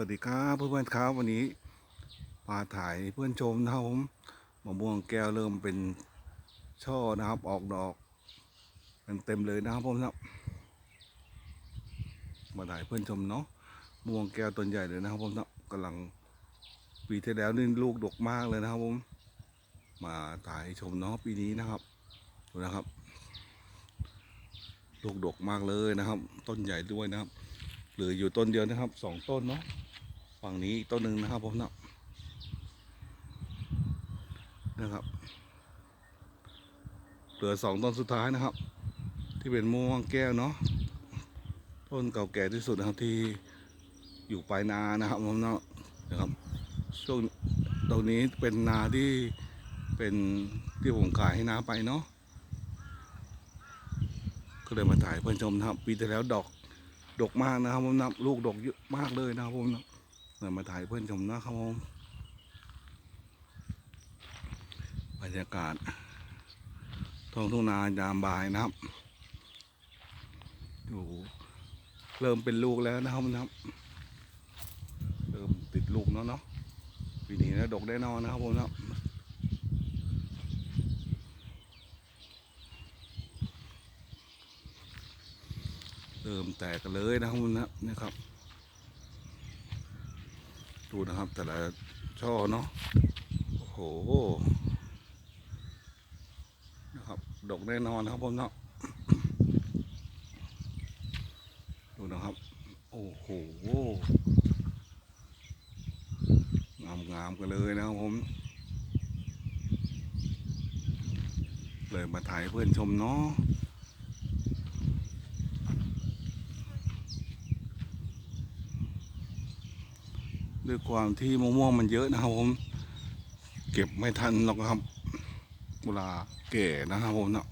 วัสดีครับเพื่อนๆครับวันนี้มาถ่ายเพื่อนชมนะครับผมมะม่วงแก้วเริ่มเป็นช่อนะครับออกดอกกันเต็มเลยนะครับผมนะครับมาถ่ายเพื่อนชมเนาะม่วงแก้วต้นใหญ่เลยนะครับผมนะครับกำลังปีที่แล้วนี่ลูกดกมากเลยนะครับผมมาถ่ายชมเนาะปีนี้นะครับดูนะครับ ลูกดกมากเลยนะครับ ต้นใหญ่ด้วยนะครับ หลืออยู่ต้นเดียวนะครับสองต้นเนาะฝั่งนี้อีกต้นหนึ่งนะครับผมเนาะนะครับเหลือสองต้นสุดท้ายนะครับ ที่เป็นม่วงแก้วเนาะต้นเก่าแก่ที่สุดนะครับที่อยู่ปลายนานะครับผมเนาะนะครับช่วงตรงนี้เป็นนาที่เป็นที่ผมขายให้นาไปเนาะก็เลยมาถ่ายเพื่อนชมนะครับปีที่แล้วดอก ดกมากนะครับผมนะลูกดกเยอะมากเลยนะครับผมนะเรามาถ่ายเพื่อนชมนะครับผมบรรยากาศท้องทุ่งนายามบ่ายนะครับดูเริ่มเป็นลูกแล้วนะครับนะครับเริ่มติดลูกเนาะเนาะปีนี้นะดกได้นอนนะครับผมนะ เริ่มแตกกันเลยนะครับผมนะนี่ครับ ดูนะครับ แต่ละช่อเนาะโอ้โหนะครับดกแน่นอนครับผมเนาะดูนะครับ โอ้โหงามงามๆกันเลยนะครับผมเลยมาถ่ายเพื่อนชมเนาะ ด้วยความที่มะม่วงมันเยอะนะครับผม เก็บไม่ทันหรอกครับเวลาแก่นะครับผมเนาะ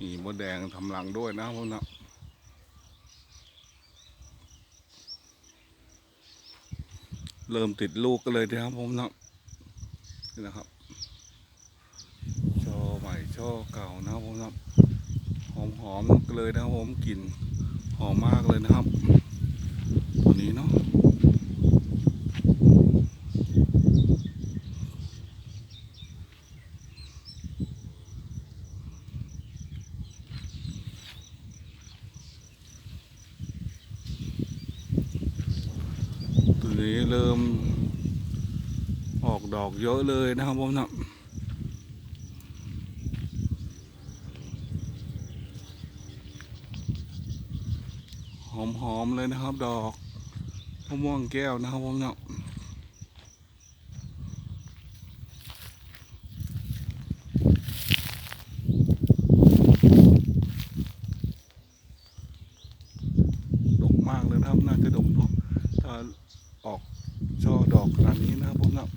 มีมดแดงทำรังด้วยนะครับผมเนาะเริ่มติดลูกกันเลยนะครับผมเนาะนี่นะครับช่อใหม่ช่อเก่านะครับผมเนาะหอมๆกันเลยนะครับผมกลิ่นหอมมากเลยนะครับ นี้เนาะตัวนี้เริ่มออกดอกเยอะเลยนะครับผมนะหอมๆเลยนะครับดอก มะม่วงแก้วนะครับผมนะดกมากเลยนะครับน่าจะดกเนาะถ้าออกช่อดอกขนาดนี้นะครับผมนะ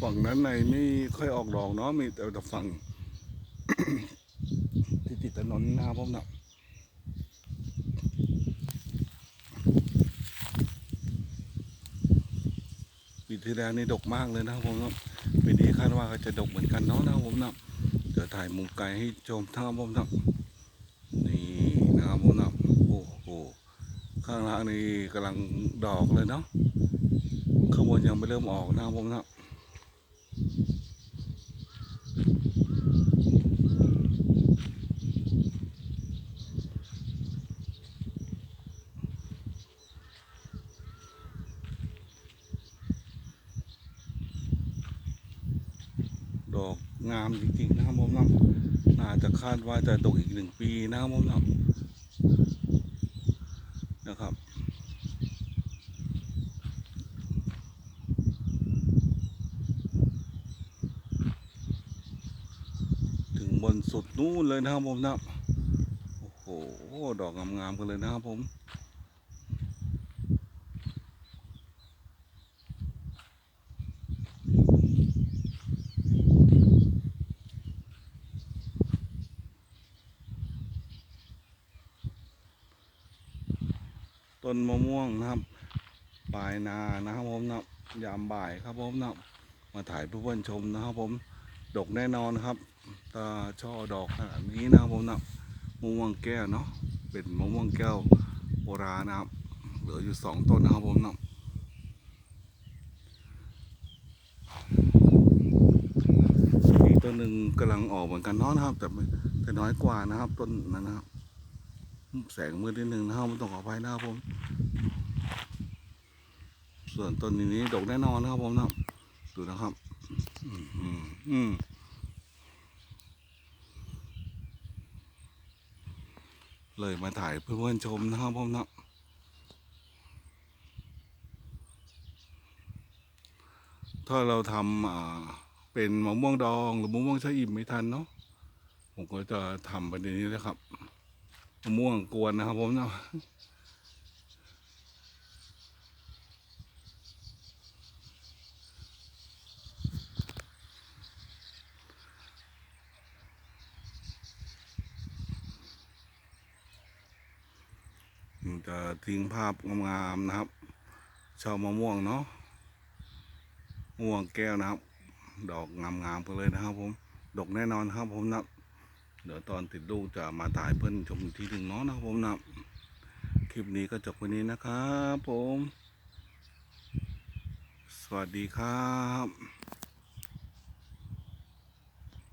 ฝั่งนั้นในไม่ค่อยออกดอกเนาะมีแต่ฝั่งที่ติดถนนนะครับผมนะ ปีที่แล้วนี่ดกมากเลยนะครับผมเนาะปีนี้คาดว่าก็จะดกเหมือนกันเนาะนะครับผมเนาะเดี๋ยวถ่ายมุมไกลให้ชมนะครับผมเนาะนี่นะครับผมเนาะโอ้โหข้างล่างนี่กำลังดอกเลยเนาะข้างบนยังไม่เริ่มออกนะครับผมเนาะดอก งามจริงๆนะครับผมเนาะน่าจะคาดว่าจะดกอีกหนึ่งปีนะครับผมเนาะนะครับถึงบนสุดนู่นเลยนะครับผมนะโอ้โห ดอกงามๆกันเลยนะครับผม ต้นมะม่วงนะครับปลายนานะครับผมนะยามบ่ายครับผมนะมาถ่ายเพื่อนชมนะครับผมดกแน่นอนครับตาช่อดอกขนาดนี้นะครับผมนะมะม่วงแก้วเนาะเป็นมะม่วงแก้วโบราณนะครับเหลืออยู่สองต้นนะครับผมนะอีกต้นหนึ่งกำลังออกเหมือนกันเนาะนะครับ แต่แต่น้อยกว่านะครับต้นนั้นนะครับ แสงมืดนิดนึงนะครับมันต้องขออภัยนะครับผม ส่วนต้นนี้ดกแน่นอนนะครับผมนะดูนะครับ อืมอืมอืมเลยมาถ่ายเพื่อนๆชมนะครับผมนะถ้าเราทำอ่าเป็นมะม่วงดอง หรือมะม่วงชะอิ่มไม่ทันเนาะผมก็จะทำประเด็นนี้นะครับ มะม่วงกวนนะครับผมเนาะจะทิ้งภาพงามๆนะครับชอบมะม่วงเนาะมะม่วงแก้วนะครับ ดอกงามๆกันเลยนะครับผม ดอกแน่นอนครับผมนะ เดี๋ยวตอนติดลูกจะมาถ่ายเพื่อนชมอีกทีหนึ่งเนาะนะครับผมนะคลิปนี้ก็จบวันนี้นะครับผม สวัสดีครับ